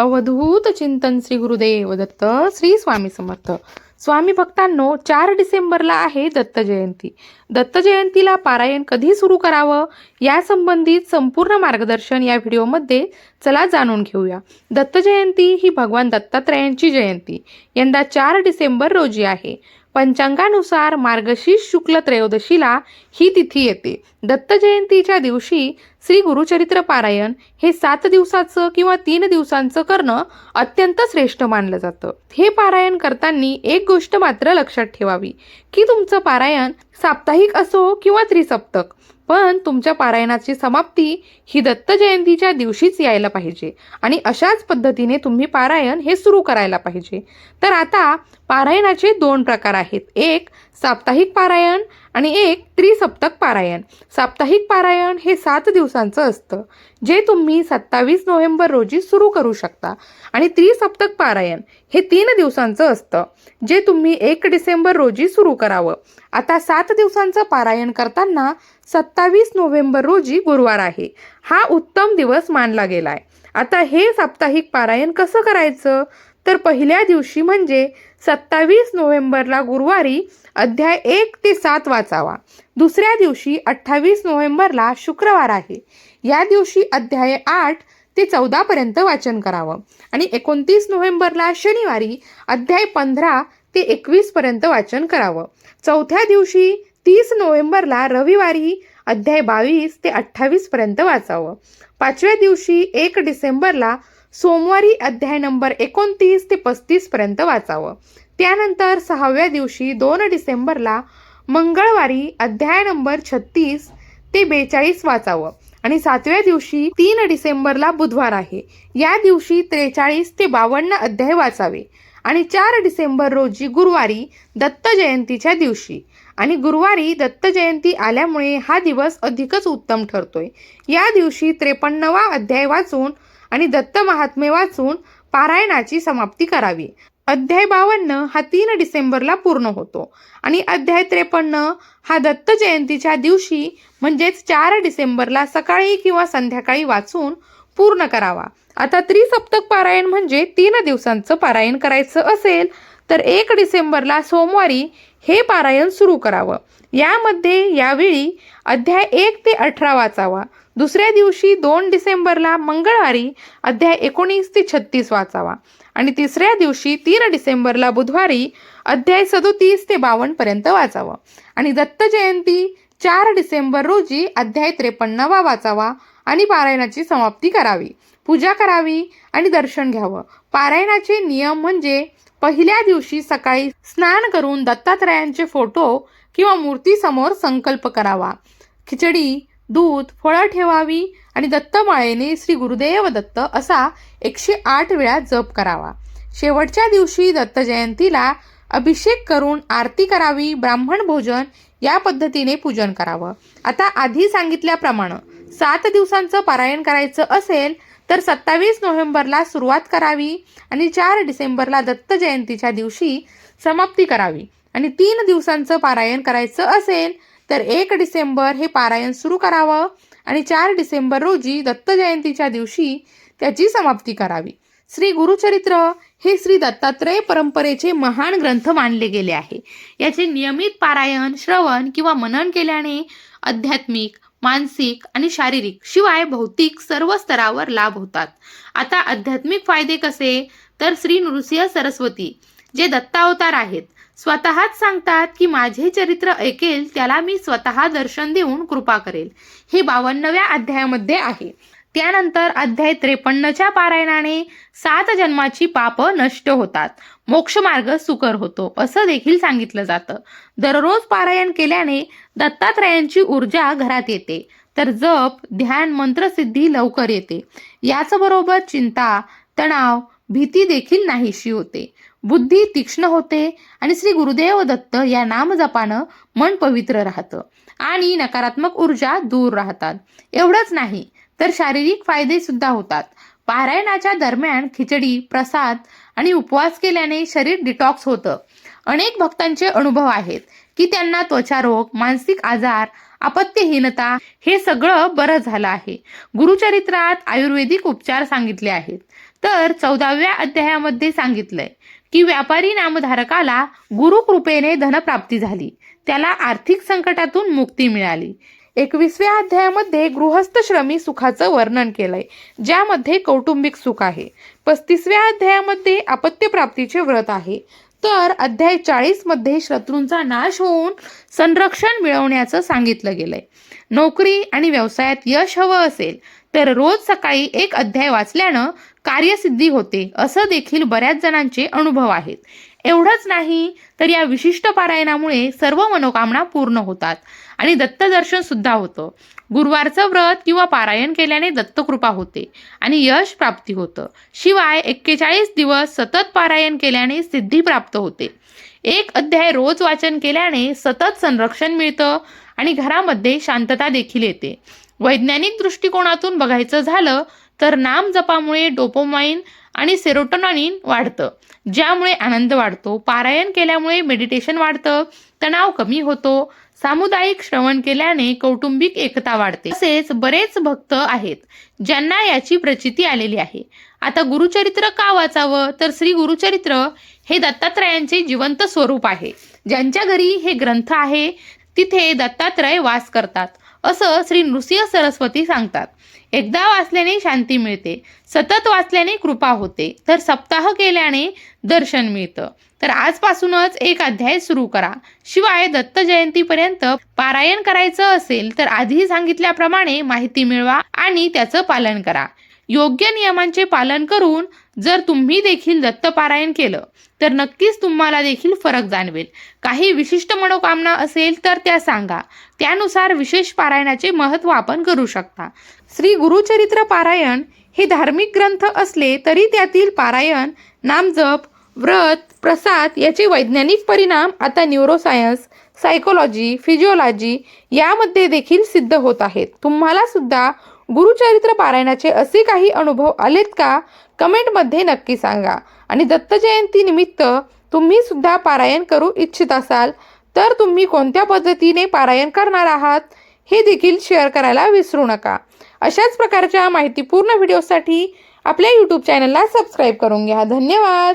अवधूत चिंतन श्री गुरुदेव दत्त श्री स्वामी समर्थ. स्वामी भक्तांनो चार डिसेंबरला आहे दत्त जयंती. दत्त जयंतीला पारायण कधी सुरू करावं? या संबंधित संपूर्ण मार्गदर्शन या व्हिडिओमध्ये चला जाणून घेऊया. दत्त जयंती ही भगवान दत्तात्रयांची जयंती. यंदा चार डिसेंबर रोजी आहे. पंचांगानुसार मार्गशीर्ष शुक्ल त्रयोदशीला ही तिथी येते. दत्त जयंतीच्या दिवशी श्री गुरुचरित्र पारायण हे सात दिवसाचं किंवा तीन दिवसांचं करणं अत्यंत श्रेष्ठ मानलं जातं. हे पारायण करताना एक गोष्ट मात्र लक्षात ठेवावी की तुमचं पारायण साप्ताहिक असो किंवा त्रिसप्तक पण तुमच्या पारायणाची समाप्ती ही दत्त जयंतीच्या दिवशीच यायला पाहिजे आणि अशाच पद्धतीने तुम्ही पारायण हे सुरू करायला पाहिजे. तर आता पारायणाचे दोन प्रकार आहेत. एक साप्ताहिक पारायण आणि एक त्रिसप्तक पारायण. साप्ताहिक पारायण हे सात दिवसांचं असतं जे तुम्ही सत्तावीस नोव्हेंबर रोजी सुरू करू शकता. आणि त्रिसप्तक पारायण हे तीन दिवसांचं असतं जे तुम्ही एक डिसेंबर रोजी सुरू करावं. आता सात दिवसांचं पारायण करताना सत्तावीस नोव्हेंबर रोजी गुरुवार आहे. हा उत्तम दिवस मानला गेलाय. आता हे साप्ताहिक पारायण कसं करायचं? तर पहिल्या दिवशी म्हणजे सत्तावीस नोव्हेंबरला गुरुवारी अध्याय एक ते सात वाचावा. दुसऱ्या दिवशी अठ्ठावीस नोव्हेंबरला शुक्रवार आहे. या दिवशी अध्याय आठ ते चौदापर्यंत वाचन करावं. आणि एकोणतीस नोव्हेंबरला शनिवारी अध्याय पंधरा ते एकवीसपर्यंत वाचन करावं. चौथ्या दिवशी तीस नोव्हेंबरला रविवारी अध्याय बावीस ते अठ्ठावीसपर्यंत वाचावं. पाचव्या दिवशी एक डिसेंबरला सोमवारी अध्याय नंबर एकोणतीस ते पस्तीसपर्यंत वाचावं. त्यानंतर सहाव्या दिवशी दोन डिसेंबरला मंगळवारी अध्याय नंबर छत्तीस ते बेचाळीस वाचावं. आणि सातव्या दिवशी तीन डिसेंबरला बुधवार आहे. या दिवशी त्रेचाळीस ते बावन्न अध्याय वाचावे. आणि चार डिसेंबर रोजी गुरुवारी दत्त जयंतीच्या दिवशी. आणि गुरुवारी दत्त जयंती आल्यामुळे हा दिवस अधिकच उत्तम ठरतोय. या दिवशी त्रेपन्नवा अध्याय वाचून आणि दत्त महात्मे वाचून पारायणाची समाप्ती करावी. अध्याय बावन्न हा तीन डिसेंबरला पूर्ण होतो. आणि अध्याय त्रेपन्न हा दत्त जयंतीच्या दिवशी म्हणजेच चार डिसेंबरला सकाळी किंवा संध्याकाळी वाचून पूर्ण करावा. आता त्रिसप्तक पारायण म्हणजे तीन दिवसांचं पारायण करायचं असेल तर एक डिसेंबरला सोमवारी हे पारायण सुरू करावं. यामध्ये यावेळी अध्याय एक ते अठरा वाचावा. दुसऱ्या दिवशी दोन डिसेंबरला मंगळवारी अध्याय एकोणीस ते छत्तीस वाचावा. आणि तिसऱ्या दिवशी तीन डिसेंबरला बुधवारी अध्याय सदोतीस ते बावन्न पर्यंत वाचावं. आणि दत्त जयंती चार डिसेंबर रोजी अध्याय त्रेपन्नावा वाचावा आणि पारायणाची समाप्ती करावी. पूजा करावी आणि दर्शन घ्यावं. पारायणाचे नियम म्हणजे पहिल्या दिवशी सकाळी स्नान करून दत्तात्रयांचे फोटो किंवा मूर्तीसमोर संकल्प करावा. खिचडी दूध फळं ठेवावी आणि दत्तमाळेने श्री गुरुदेव दत्त असा एकशे आठ वेळा जप करावा. शेवटच्या दिवशी दत्त जयंतीला अभिषेक करून आरती करावी ब्राह्मण भोजन या पद्धतीने पूजन करावं. आता आधी सांगितल्याप्रमाणे सात दिवसांचं पारायण करायचं असेल तर सत्तावीस नोव्हेंबरला सुरुवात करावी आणि चार डिसेंबरला दत्त जयंतीच्या दिवशी समाप्ती करावी. आणि तीन दिवसांचं पारायण करायचं असेल तर एक डिसेंबर हे पारायण सुरू करावं आणि चार डिसेंबर रोजी दत्त जयंतीच्या दिवशी त्याची समाप्ती करावी. श्री गुरुचरित्र हे श्री दत्तात्रय परंपरेचे महान ग्रंथ मानले गेले आहे. याचे नियमित पारायण श्रवण किंवा मनन केल्याने आध्यात्मिक मानसिक आणि शारीरिक शिवाय भौतिक सर्व स्तरावर लाभ होतात. आता आध्यात्मिक फायदे कसे? तर श्री नृसिंह सरस्वती जे दत्तावतार आहेत स्वतःच सांगतात की माझे चरित्र ऐकेल त्याला मी स्वतः दर्शन देऊन कृपा करेल. हे बावन्नव्या अध्यायामध्ये आहे. त्यानंतर अध्याय त्रेपन्नच्या पारायणाने सात जन्माची पाप नष्ट होतात. मोक्षमार्ग सुकर होतो असं देखील सांगितलं जातं. दररोज पारायण केल्याने दत्तात्रयांची ऊर्जा घरात येते. तर जप ध्यान मंत्रसिद्धी लवकर येते. याचबरोबर चिंता तणाव भीती देखील नाहीशी होते. बुद्धी तीक्ष्ण होते आणि श्री गुरुदेव दत्त या नामजपानं मन पवित्र राहतं आणि नकारात्मक ऊर्जा दूर राहतात. एवढंच नाही तर शारीरिक फायदे सुद्धा होतात. पारायणाच्या दरम्यान खिचडी प्रसाद आणि उपवास केल्याने शरीर डिटॉक्स होतं. अनेक भक्तांचे अनुभव आहेत की त्यांना त्वचारोग मानसिक आजार अपत्यहीनता हे सगळं बरं झालं आहे. गुरुचरित्रात आयुर्वेदिक उपचार सांगितले आहेत. तर चौदाव्या अध्यायामध्ये सांगितलंय की व्यापारी नामधारकाला गुरुकृपेने धनप्राप्ती झाली. त्याला आर्थिक संकटातून मुक्ती मिळाली. एकविसव्या अध्यायामध्ये गृहस्थ श्रमी सुखाचं वर्णन केलंय ज्यामध्ये कौटुंबिक सुख आहे. पस्तीसव्या अध्यायामध्ये अपत्यप्राप्तीचे व्रत आहे. तर अध्याय चाळीसमध्ये शत्रूंचा नाश होऊन संरक्षण मिळवण्याचं सांगितलं गेलंय. नोकरी आणि व्यवसायात यश हवं असेल तर रोज सकाळी एक अध्याय वाचल्यानं कार्यसिद्धी होते असं देखील बऱ्याच जणांचे अनुभव आहेत. एवढंच नाही तर या विशिष्ट पारायणामुळे सर्व मनोकामना पूर्ण होतात आणि दत्तदर्शन सुद्धा होतं. गुरुवारचं व्रत किंवा पारायण केल्याने दत्तकृपा होते आणि यश प्राप्ती होतं. शिवाय एक्केचाळीस दिवस सतत पारायण केल्याने सिद्धी प्राप्त होते. एक अध्याय रोज वाचन केल्याने सतत संरक्षण मिळतं आणि घरामध्ये शांतता देखील येते. वैज्ञानिक दृष्टिकोनातून बघायचं झालं तर नाम जपामुळे डोपोमाइन आणि सेरोटोनानिन वाढतं ज्यामुळे आनंद वाढतो पारायण केल्यामुळे मेडिटेशन वाढतं तणाव कमी होतो सामुदायिक श्रवण केल्याने कौटुंबिक एकता वाढते. तसेच बरेच भक्त आहेत ज्यांना याची प्रचिती आलेली आहे. आता गुरुचरित्र का वाचावं? तर श्री गुरुचरित्र हे दत्तात्रयांचे जिवंत स्वरूप आहे. ज्यांच्या घरी हे ग्रंथ आहे तिथे दत्तात्रय वास करतात असं श्री नृसिंह सरस्वती सांगतात. एकदा वाचल्याने शांती मिळते सतत वाचल्याने कृपा होते तर सप्ताह केल्याने दर्शन मिळतं. तर आजपासूनच एक अध्याय सुरू करा. शिवाय दत्त जयंतीपर्यंत पारायण करायचं असेल तर आधी सांगितल्याप्रमाणे माहिती मिळवा आणि त्याचं पालन करा. योग्य नियमांचे पालन करून जर तुम्ही देखील दत्तपारायण केलं तर नक्कीच तुम्हाला देखील फरक जाणवेल. काही विशिष्ट मनोकामना असेल तर त्या सांगा. त्यानुसार विशेष पारायणाचे महत्त्व आपण करू शकता. श्री गुरुचरित्र पारायण हे धार्मिक ग्रंथ असले तरी त्यातील पारायण नामजप व्रत प्रसाद याचे वैज्ञानिक परिणाम आता न्यूरोसायन्स सायकोलॉजी फिजिओलॉजी यामध्ये देखील सिद्ध होत आहेत. तुम्हाला सुद्धा गुरुचरित्र पारायणाचे असे काही अनुभव आलेत का? कमेंटमध्ये नक्की सांगा. आणि दत्त जयंती तुम्ही सुद्धा पारायण करू इच्छित असाल तर तुम्ही कोणत्या पद्धतीने पारायण करणार आहात हे देखील शेअर करायला विसरू नका. अशाच प्रकारच्या माहितीपूर्ण व्हिडिओसाठी आपल्या यूट्यूब चॅनलला सबस्क्राईब करून घ्या. धन्यवाद!